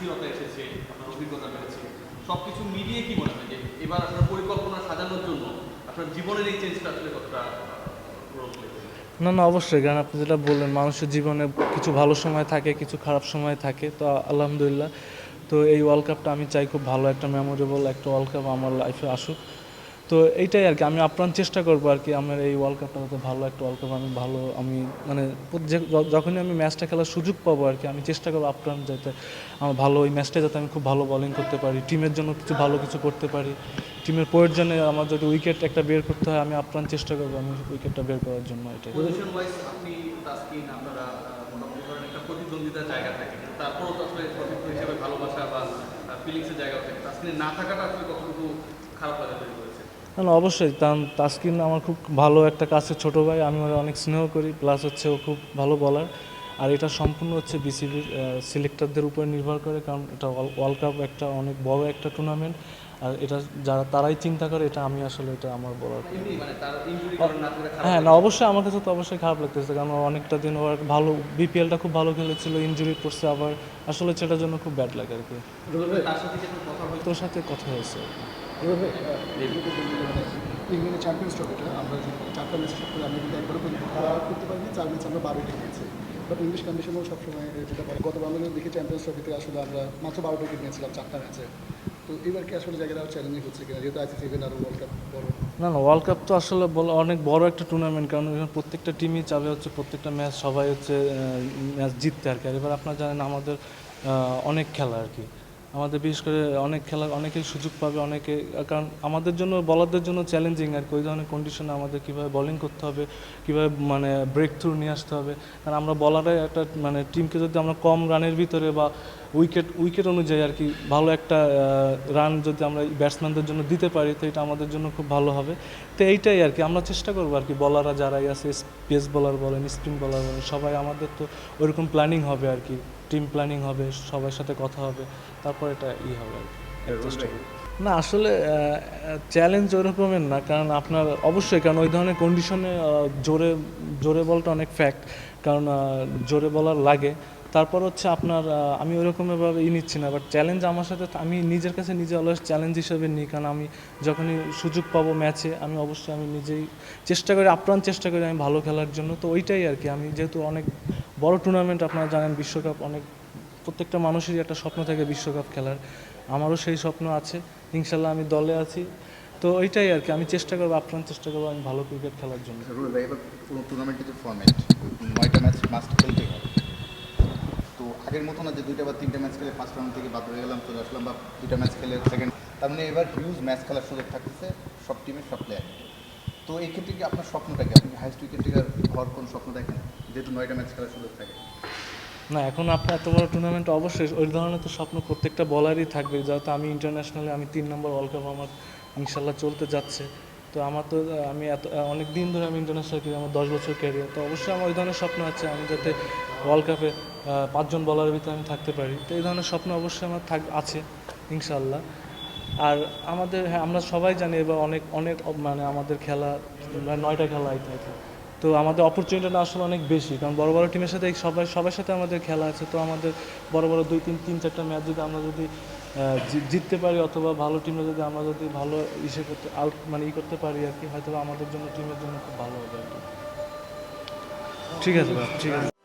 স্থিরতা এসেছে, আপনার অভিজ্ঞতা বেড়েছে সব কিছু মিলিয়ে কি মনে হয় যে এবার আপনার পরিকল্পনা সাজানোর জন্য আপনার জীবনের এই চেঞ্জটা আসলে কতটা না না, অবশ্যই, কারণ আপনি যেটা বললেন, মানুষের জীবনে কিছু ভালো সময় থাকে, কিছু খারাপ সময় থাকে, তো আলহামদুলিল্লাহ। তো এই ওয়ার্ল্ড কাপটা আমি চাই খুব ভালো, একটা মেমোরেবল একটা ওয়ার্ল্ড কাপ আমার লাইফে আসুক। তো এইটাই আর কি, আমি আপ্রাণ চেষ্টা করব আর কি, আমার এই ওয়ার্ল্ড কাপটা যাতে ভালো একটা ওয়ার্ল্ড কাপ আমি ভালো, আমি মানে যখনই আমি ম্যাচটা খেলার সুযোগ পাবো আর কি, আমি চেষ্টা করব আপ্রাণ যাতে আমার ভালো ওই ম্যাচটা যাতে আমি খুব ভালো বলিং করতে পারি টিমের জন্য কিছু ভালো কিছু করতে পারি টিমের প্রয়োজনে আমার যদি উইকেট একটা বের করতে হয়, আমি আপ্রাণ চেষ্টা করব আমি উইকেটটা বের করার জন্য থাকে না থাকাটা খারাপ লাগা না অবশ্যই তাসকিন আমার খুব ভালো একটা কাছের ছোট ভাই আমি ওরা অনেক স্নেহ করি প্লাস হচ্ছে ও খুব ভালো বলার আর এটা সম্পূর্ণ হচ্ছে বিসিবির সিলেক্টরদের উপর নির্ভর করে কারণ এটা ওয়ার্ল্ড কাপ একটা অনেক বড় একটা টুর্নামেন্ট আর এটা যারা তারাই চিন্তা করে এটা আমি আসলে এটা আমার বলার মানে হ্যাঁ না অবশ্যই আমার কাছে তো অবশ্যই খারাপ লাগতেছে কারণ অনেকটা দিন ওর ভালো বিপিএলটা খুব ভালো খেলেছিল ইনজুরি করছে আবার আসলে সেটার জন্য খুব ব্যাড লাগে আর কি। তোর সাথে কথা হয়েছে। এভাবে ইংল্যান্ডের চ্যাম্পিয়ন্স ট্রফিটা আমরা চারটা ম্যাচ শেষ করে আমরা কিন্তু একবারও তারা করতে পারিনি চার ম্যাচ আমরা বারোটা নিয়েছি। বাট ইংলিশ কন্ডিশনেও সবসময় যেটা বলে গতবার আমরা দেখি চ্যাম্পিয়ন্স ট্রফিতে আসলে আমরা মাত্র বারোটা উইকেট নিয়েছিলাম চারটা ম্যাচে তো এবার কি আসলে জায়গাটা চ্যালেঞ্জিং হচ্ছে কিনা? যেহেতু আইসিসি ইভেন্ট আরও ওয়ার্ল্ড কাপ বড়। না না ওয়ার্ল্ড কাপ তো আসলে বলা অনেক বড় একটা টুর্নামেন্ট কারণ এখানে প্রত্যেকটা টিমই চাবে হচ্ছে প্রত্যেকটা ম্যাচ সবাই হচ্ছে ম্যাচ জিততে আর কি। আর এবার আপনারা জানেন আমাদের অনেক খেলা আর কি। আমাদের বিশেষ করে অনেক খেলা, অনেকেই সুযোগ পাবে, অনেকে, কারণ আমাদের জন্য, বলারদের জন্য চ্যালেঞ্জিং আর কি। ওই ধরনের কন্ডিশনে আমাদের কীভাবে বলিং করতে হবে, কীভাবে মানে ব্রেক থ্রু নিয়ে আসতে হবে। কারণ আমরা বলারে একটা মানে টিমকে যদি আমরা কম রানের ভিতরে বা উইকেট উইকেট অনুযায়ী আর কি ভালো একটা রান যদি আমরা ব্যাটসম্যানদের জন্য দিতে পারি, তো এটা আমাদের জন্য খুব ভালো হবে। তো এইটাই আর কি, আমরা চেষ্টা করব আর কি বলাররা যারাই আছে পেস বলার বলেন স্পিন বলার বলেন, সবাই আমাদের তো ওইরকম প্ল্যানিং হবে আর কি। টিম প্ল্যানিং হবে সবার সাথে কথা হবে তারপর এটা ই হবে আর কি চেষ্টা করব। না, আসলে চ্যালেঞ্জ ওরকমের না, কারণ আপনার অবশ্যই, কারণ ওই ধরনের কন্ডিশনে জোরে জোরে বলটা অনেক ফ্যাক্ট কারণ জোরে বলার লাগে। তারপর হচ্ছে আপনার আমি ওরকমভাবে ই নিচ্ছি না বাট চ্যালেঞ্জ আমার সাথে, আমি নিজের কাছে নিজে অলওয়েজ চ্যালেঞ্জ হিসেবে নিই, কারণ আমি যখনই সুযোগ পাবো ম্যাচে আমি অবশ্যই, আমি নিজেই চেষ্টা করি আপ্রাণ চেষ্টা করি আমি ভালো খেলার জন্য। তো ওইটাই আর কি, আমি যেহেতু অনেক বড় টুর্নামেন্ট আপনারা জানেন, বিশ্বকাপ অনেক, প্রত্যেকটা মানুষেরই একটা স্বপ্ন থাকে বিশ্বকাপ খেলার। আমারও সেই স্বপ্ন আছে, ইনশাল্লাহ আমি দলে আছি। তো ওইটাই আর কি, আমি চেষ্টা করব আপ্রাণ চেষ্টা করব, আমি ভালো ক্রিকেট খেলার জন্য। ভাই এবার পুরো টুর্নামেন্টের যে ফর্ম্যাট নয়টা ম্যাচ মাস্ট খেলতেই হবে। তো আগের মতো না যে দুইটা বা তিনটা ম্যাচ খেলে ফার্স্ট রাউন্ড থেকে বাদ হয়ে গেলাম, চলে আসলাম, বা দুইটা ম্যাচ খেলে সেকেন্ড তার মানে এবার হিউজ ম্যাচ খেলার সুযোগ থাকতেছে সব টিমের সব প্লেয়ার তো এই ক্ষেত্রে কি আপনার স্বপ্নটা কি? আপনি হাইস্ট উইকেট টেকার হওয়ার কোন স্বপ্ন দেখেন? যেহেতু নয়টা ম্যাচ খেলার সুযোগ থাকে। না, এখন আপনার এত বড় টুর্নামেন্ট অবশ্যই ওই ধরনের তো স্বপ্ন প্রত্যেকটা বলারই থাকবে। যেহেতু আমি ইন্টারন্যাশনালে আমি তিন নম্বর ওয়ার্ল্ড কাপ আমার ইনশাল্লাহ চলতে যাচ্ছে। তো আমার তো আমি এত অনেক দিন ধরে আমি ইন্টারন্যাশনাল খেলি আমার দশ বছর ক্যারিয়ার তো অবশ্যই আমার ওই ধরনের স্বপ্ন আছে আমি যাতে ওয়ার্ল্ড কাপে পাঁচজন বলারের ভিতরে আমি থাকতে পারি। তো এই ধরনের স্বপ্ন অবশ্যই আমার থাক, আছে, ইনশাল্লাহ। আর আমাদের হ্যাঁ আমরা সবাই জানি এবার অনেক অনেক মানে আমাদের খেলা মানে নয়টা খেলা আইতে। তো আমাদের অপরচুনিটিটা আসলে অনেক বেশি। কারণ বড় বড় টিমের সাথে সবাই, সবার সাথে আমাদের খেলা আছে। তো আমাদের বড় বড় দুই, তিন তিন, চারটা ম্যাচ যদি আমরা যদি জিততে পারি অথবা ভালো টিমে যদি আমরা যদি ভালো ইসে করতে আউট মানে ই করতে পারি আর কি হয়তো আমাদের জন্য টিমের জন্য খুব ভালো হবে আর কি। ঠিক আছে ঠিক আছে।